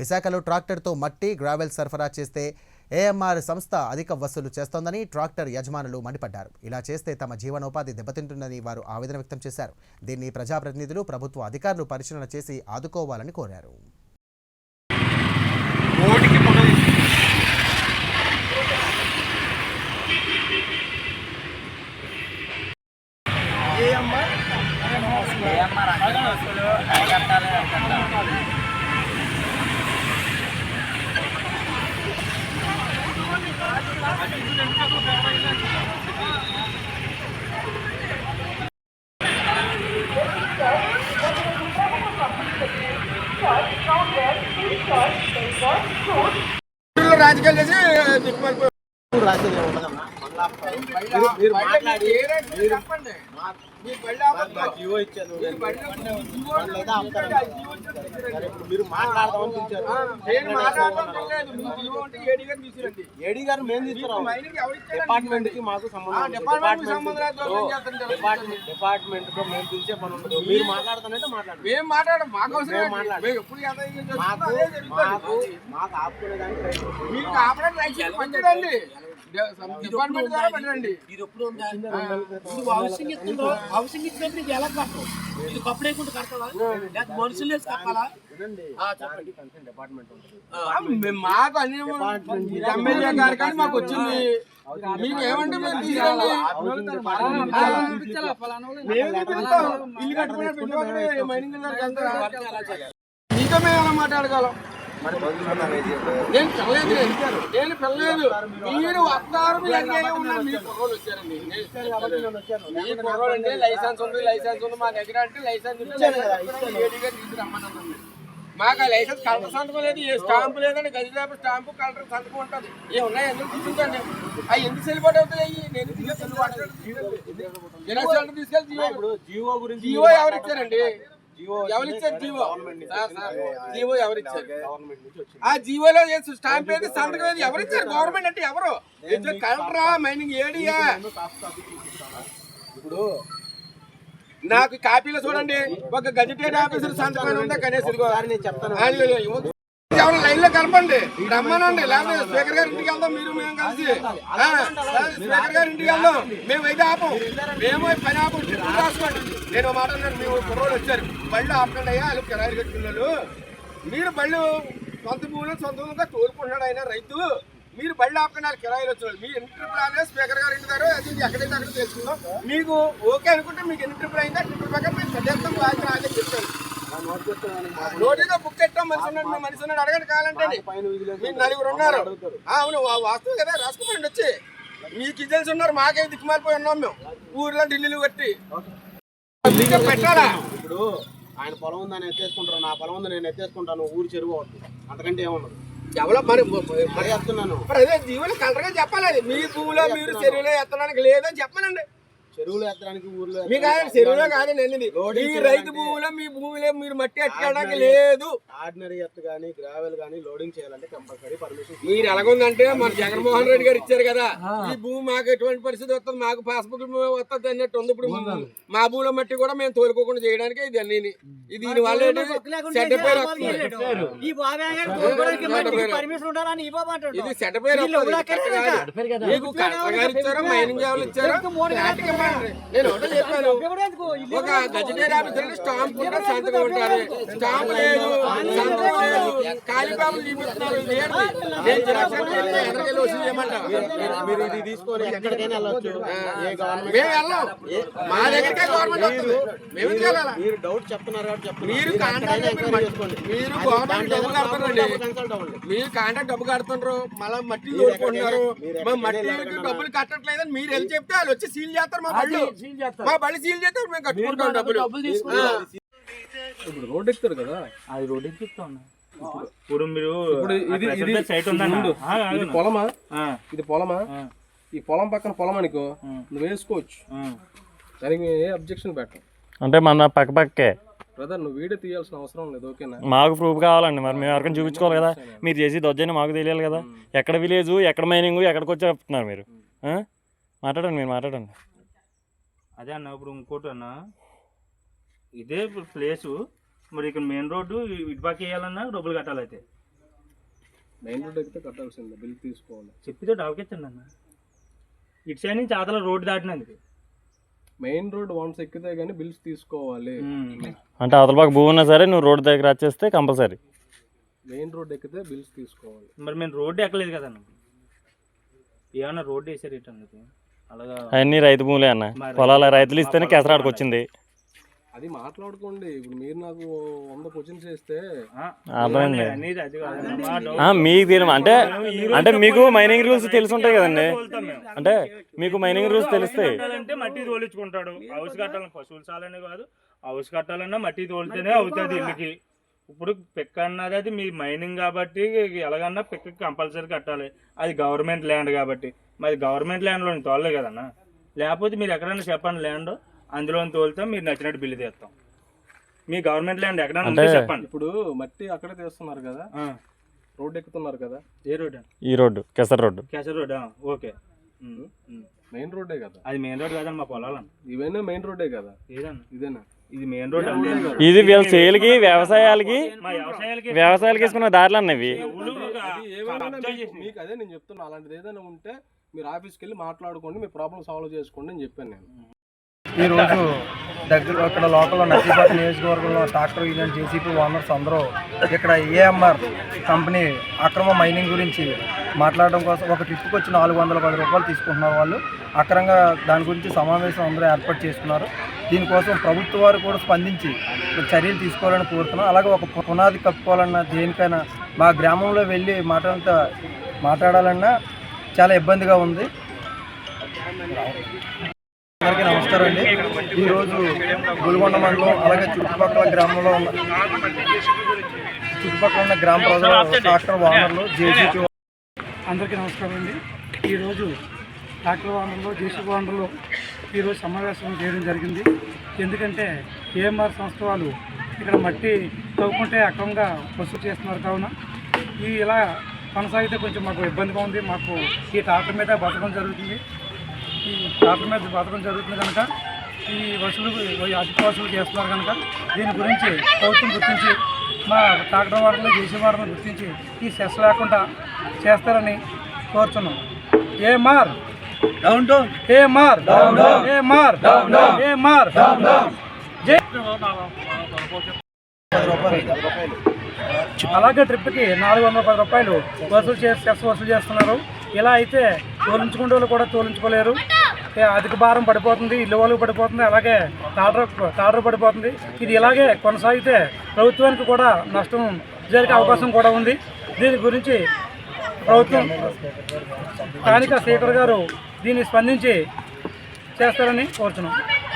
విశాఖలో ట్రాక్టర్తో మట్టి గ్రావెల్ సరఫరా చేస్తే ఏఎంఆర్ సంస్థ అధిక వసూలు చేస్తోందని ట్రాక్టర్ యజమానులు మండిపడ్డారు. ఇలా చేస్తే తమ జీవనోపాధి దెబ్బతింటుందని వారు ఆవేదన వ్యక్తం చేశారు. దీన్ని ప్రజాప్రతినిధులు ప్రభుత్వ అధికారులు పరిశీలన చేసి ఆదుకోవాలని కోరారు. రాజకీయాలు చేసి దిక్కుమాలిపోయారు. మీరు మాట్లాడదామని ఏడీ గారు మేము ఇచ్చారండి? డిపార్ట్మెంట్కి మాకు సంబంధం. డిపార్ట్మెంట్. తో- మేము పిలిచే పని ఉండదు మీరు మాట్లాడతానంటే మేము మాట్లాడం మాకు అవసరం మేము? మాట్లాడం. మాకు. మాకు మాకు. మీకు ఆపరేట్ రైట్ చేసి పంచడండి డిపార్ట్మెంట్ ద్వారా పెట్టండి. ఇది ఎప్పుడు ఉందా నువ్వు హౌసింగ్ ఇస్తుందో? హౌసింగ్ ఇచ్చినప్పుడు ఇది ఎలా కట్టవు ఇది మనుషులు వేసి మాకు అన్ని ఎమ్మెల్యే గారి కానీ మాకు వచ్చింది. మీకు ఏమంటే మేము మైనింగ్. మీతో మేము ఎలా మాట్లాడగలం? నేను పిల్లలేదు నేను పిల్లలేదు మీరు వచ్చారండి. మీ అంటే లైసెన్స్ ఉంది లైసెన్స్ ఉంది. మా దగ్గర అంటే లైసెన్స్ తీసుకురమ్మన్నాను మాకు ఆ లైసెన్స్ కలెక్టర్ సంతకం లేదు. ఏ స్టాంప్ లేదండి. గదిలేపు స్టాంపు కలెక్టర్ సంతకం ఉంటుంది. ఏ ఉన్నాయి? ఎందుకు తీసుకుంటాండి అవి ఎందుకు చెల్లుబాటు అవుతాయి అవి నేను తీసుకెళ్ళి తీసుకెళ్ళి జీవో గురించి జీవో ఎవరు ఇచ్చారండి? జీవో జీవో ఆ జీవోలో స్టాంప్ ఏది? సంతకం ఏది? ఎవరు ఇచ్చారు గవర్నమెంట్ అంటే ఎవరు? కలెక్టరా మైనింగ్ ఏడియా. ఇప్పుడు నాకు కాపీలో చూడండి. ఒక గజెటెడ్ ఆఫీసర్ సంతకం ఉందా? కనీసం చెప్తాను. ఎవరు లైన్లో కలపండి రమ్మనండి లేకపోతే స్పీకర్ గారి ఇంటికి వెళ్దాం మీరు మేము కలిసి. స్పీకర్ గారి ఇంటికి వెళ్దాం. మేము అయితే ఆపం. మేము పని ఆపం. టిప్పులు రాసుకోండి. నేను మాట అన్నాను మేము కుర్రోళ్ళు వచ్చారు. బళ్ళు ఆపకండి అయ్యా వాళ్ళు కిరాయిలు కట్టుకున్నాడు మీరు బళ్ళు సొంత భూములు సొంత భూములుగా తోలుకుంటున్నాడు ఆయన రైతు. మీరు బళ్ళు ఆపకండి కిరాయిలు వచ్చారు మీ ఎన్ని ట్రిపుల్ అనే స్పీకర్ గారు ఇంటి దగ్గర అది ఎక్కడైతే అక్కడ తెలుసుకుందాం మీకు ఓకే అనుకుంటే మీకు ఎన్ని ట్రిపుల్ అయిందా ట్రిపుల్ ప్రకారం మేము సజెస్తాం బాగా రాజే చెప్తాను నా నోట్ చెప్తున్నాను మాకు నోటీగా బుక్ పెట్టాం మనిషి ఉన్నాడు మీ మనిషి ఉన్నాడు అడగండి కావాలంటే మీరు నలుగురు ఉన్నారు అవును వాస్తవం కదా రాసుకోండి వచ్చి. మీకు ఇద్దరు ఉన్నారు మాకే దిక్కుమాలిపోయి ఉన్నాం మేము. ఊర్లో ఢిల్లీలు కట్టి. పెట్టాలా? ఇప్పుడు ఆయన పొలం ఉందని ఎత్తేసుకుంటారు నా పొలం ఉంది నేను ఎత్తేసుకుంటాను ఊరు చెరువు అవుతుంది అంతకంటే ఏమన్నది ఎవరో మరి మరి చెప్తున్నాను మరి అదే జీవులు కలరగా చెప్పాలి. మీ భూమిలో మీరు చెరువులో ఎత్తడానికి లేదని చెప్పానండి చెరువులు ఎత్తడానికి ఊర్లో మీకు ఆయన చెరువులో కాదు నేను ఈ రైతు భూమిలో మీ భూమిలో మీరు మట్టి ఎట్టుకోవడానికి లేదు. ఆర్డినరీ కానీ గ్రావెల్ కానీ లోడింగ్ చేయాలంటే కంపల్సరీ పర్మిషన్ మీరు ఎలాగుందంటే మన జగన్మోహన్ రెడ్డి గారు ఇచ్చారు కదా ఈ భూమి మాకు ఎటువంటి పరిస్థితి వస్తుంది? మాకు పాస్బుక్ వస్తుంది అన్నట్టు ఉంది. ఇప్పుడు మా భూమిలో మట్టి కూడా మేము తోలుకోకుండా చేయడానికి ఇది అన్ని ఇది దీని వల్ల? చెడ్డ పేరు. ఇది చెడ్డ పేరు. మీకు కలెక్టర్ గారు ఇచ్చారు? మైనింగ్ ఎవరు ఇచ్చారు. నేను ఒకటే చెప్పాను. ఒక గజెటెడ్ ఆఫీసర్ స్టాంప్ ఉంటే సంతకం ఉంటారు స్టాంప్ లేదు సంతకం లేదు. పేపర్లు చూపిస్తున్నారు. ఇది ఏంటి? నేను జిరాక్స్ ఎక్కడికెళ్ళి వసూలు మీరు ఇది తీసుకొని ఎక్కడికైనా వెళ్ళొచ్చు. ఏ గవర్నమెంట్ మేము వెళ్ళాం. మా దగ్గరికే గవర్నమెంట్ వస్తుంది. మేము ఎందుకు వెళ్ళాలా? మీరు డౌట్ చెప్తున్నారు కాబట్టి చెప్తున్నారు. మీరు మీరు కాంట్రాక్ట్ ఎక్కడైనా ఎంక్వైరీ చేసుకోండి. మీరు గవర్నమెంట్ డబ్బు కడుతున్నారండి. కన్సల్ట్ అవ్వండి. మీరు కాంట్రాక్ట్ డబ్బు కడుతుండ్రు మళ్ళీ మట్టి తోడుకుంటున్నారు. మా వెళ్ళాలి డబ్బులు కట్టట్లేదని మీరు వెళ్ళి చెప్తే వాళ్ళు వచ్చి సీల్ చేస్తారు మా మా బళ్ళు సీల్ చేస్తే మేము కట్టుకుంటాం డబ్బులు. డబ్బులు తీసుకుంటారు. ఇప్పుడు రోడ్ ఎక్కుతారు కదా? అది రోడ్ ఎక్కిస్తా ఉన్నా ఇప్పుడు మీరు ఇప్పుడు ఇది ఇది సైట్ ఇది. పొలమా? ఇది పొలమా? ఈ పొలం పక్కన పొలం అనుకో. నువ్వు వేసుకోవచ్చు. దానికి ఏ అబ్జెక్షన్ పెట్టం? అంటే మన పక్క పక్కే. బ్రదర్ నువ్వు వీడియో తీయాల్సిన అవసరం లేదు ఓకేనా? మాకు ప్రూఫ్ కావాలండి మరి మేము ఎవరికైనా చూపించుకోవాలి కదా. మీరు చేసి దొజ్జని మాకు తెలియాలి కదా. ఎక్కడ విలేజ్ ఎక్కడ మైనింగ్ ఎక్కడికి వచ్చి చెప్తున్నారు మీరు? ఆ? మాట్లాడండి మీరు మాట్లాడండి. అదే అన్న ఇప్పుడు ఇంకోటి అన్న. ఇదే ఇప్పుడు ప్లేసు మరి ఇక్కడ మెయిన్ రోడ్డు ఇటుపక్క వేయాలన్నా డబ్బులు కట్టాలి అయితే. మెయిన్ రోడ్ ఎక్కితే కట్టాల్సిందే బిల్ తీసుకోవాలి. చెప్పితో అవకెత్తండి అన్న. ఇటు సైడ్ నుంచి ఆతల రోడ్డు దాటినందుకు. మెయిన్ రోడ్ వన్స్ ఎక్కితే కానీ బిల్స్ తీసుకోవాలి. అంటే అవతల పక్క భూమి ఉన్నా సరే నువ్వు రోడ్డు దగ్గర వచ్చేస్తే కంపల్సరీ. మెయిన్ రోడ్ ఎక్కితే బిల్స్ తీసుకోవాలి. మరి మేము రోడ్డు ఎక్కలేదు కదన్న. ఏమన్నా రోడ్డు వేసారు ఇటు అందుకు? అలాగా అవన్నీ రైతు భూములే అన్న పొలాల రైతులు ఇస్తేనే కేసరాడికి వచ్చింది అది మాట్లాడుకోండి ఇప్పుడు మీరు నాకు వంద క్వశ్చన్స్ వేస్తే ఆ, అర్థమైంది. మీకు తెలియదు అంటే అంటే మీకు మైనింగ్ రూల్స్ తెలిసి ఉంటాయి కదండి. అంటే మీకు మైనింగ్ రూల్స్ తెలిస్తాయి కట్టాలంటే మట్టి తోలించుకుంటాడు హౌస్ కట్టాలని పశువుల సాలనే కాదు హౌస్ కట్టాలన్నా మట్టి తోలితేనే అవుతుంది ఇల్లుకి ఇప్పుడు పిక్క అన్నది అది మీ మైనింగ్ కాబట్టి ఎలాగన్నా పిక్క కంపల్సరీ కట్టాలి అది గవర్నమెంట్ ల్యాండ్ కాబట్టి మరి గవర్నమెంట్ ల్యాండ్లో తోలలే కదన్నా. లేకపోతే మీరు ఎక్కడైనా చెప్పండి ల్యాండ్ అందులో తోలితే మీరు నచ్చినట్టు బిల్లు తీస్తాం. మీ గవర్నమెంట్ ల్యాండ్ ఎక్కడైనా ఉంటే చెప్పండి. ఇప్పుడు మట్టి అక్కడే తీస్తున్నారు కదా. ఆ, రోడ్ ఎక్కుతున్నారు కదా. ఏ రోడ్ ఈ road Kesar road. Kesar road okay. Main రోడ్డే కదా. అది మెయిన్ రోడ్ కాదన్న మా పొలాలన్న. ఇవన్నీ మెయిన్ రోడ్డే కదా. ఏదన్న? ఇదేనా? ఇది మెయిన్ రోడ్ ఇది వీళ్ళ చేలకి వ్యవసాయాలకి మా వ్యవసాయాలకి వ్యవసాయాలకి వేసుకున్న దారులు అన్నవి. మీకు అదే నేను చెప్తున్నా. అలాంటిది ఏదైనా ఉంటే మీరు ఆఫీస్కి వెళ్ళి మాట్లాడుకోండి మీ ప్రాబ్లం సాల్వ్ చేసుకోండి అని చెప్పాను నేను. ఈరోజు దగ్గర ఇక్కడ లోకల్ నర్సీపట్నం నియోజకవర్గంలో ట్రాక్టర్ యూనియన్ జేసీపీ ఓనర్స్ అందరూ ఇక్కడ ఏఎంఆర్ కంపెనీ అక్రమ మైనింగ్ గురించి మాట్లాడడం కోసం ఒక ట్రిప్కి వచ్చి నాలుగు వందల పది రూపాయలు తీసుకుంటున్నారు వాళ్ళు. అక్రమంగా దాని గురించి సమావేశం అందరూ ఏర్పాటు చేసుకున్నారు. దీనికోసం ప్రభుత్వ వారు కూడా స్పందించి చర్యలు తీసుకోవాలని కోరుతున్నాం. అలాగే ఒక పునాది కప్పుకోవాలన్నా దేనికైనా మా గ్రామంలో వెళ్ళి మాట్లాడంత మాట్లాడాలన్నా చాలా ఇబ్బందిగా ఉంది. అందరికీ నమస్కారం అండి. ఈరోజు గుల్గొండ మండలం అలాగే చుట్టుపక్కల గ్రామంలో ఉన్న చుట్టుపక్కల ఉన్న గ్రామ ప్రజలు ట్రాక్టర్ వాహనాలు జేసీ అందరికీ నమస్కారం అండి. ఈరోజు డాక్టర్ వాహనంలో జేసీ వాహనంలో ఈరోజు సమావేశం చేయడం జరిగింది. ఎందుకంటే ఏఎంఆర్ సంస్థ వాళ్ళు ఇక్కడ మట్టి తవ్వుకుంటే అక్రమంగా వసూలు చేస్తున్నారు కావున. ఈ ఇలా కొనసాగితే కొంచెం మాకు ఇబ్బందిగా ఉంది. మాకు ఈ ట్రాక్టర్ మీద బతకడం జరుగుతుంది. ఈ ట్రాక్టర్ మీద బతకడం జరుగుతుంది కనుక ఈ వసూలు అధిక వసూలు చేస్తున్నారు కనుక దీని గురించి ప్రభుత్వం గుర్తించి మా ట్రాక్టర్ వారిని జేసీ వారిని గుర్తించి ఈ సెస్ లేకుండా చేస్తారని కోరుతున్నాం Emaar down down Emaar down down Emaar down down Emaar down down జై అలాగే ట్రిప్కి నాలుగు వందల పది రూపాయలు వసూలు చేసి సెస్ వసూలు చేస్తున్నారు. ఇలా అయితే తోలించుకునే వాళ్ళు కూడా తోలించుకోలేరు. అధిక భారం పడిపోతుంది ఇల్లు వాళ్ళు పడిపోతుంది అలాగే తాడర తాడర పడిపోతుంది. ఇది ఇలాగే కొనసాగితే ప్రభుత్వానికి కూడా నష్టం జరిగే అవకాశం కూడా ఉంది. దీని గురించి ప్రభుత్వం స్థానిక స్పీకర్ గారు దీన్ని స్పందించి చేస్తారని కోరుతున్నాం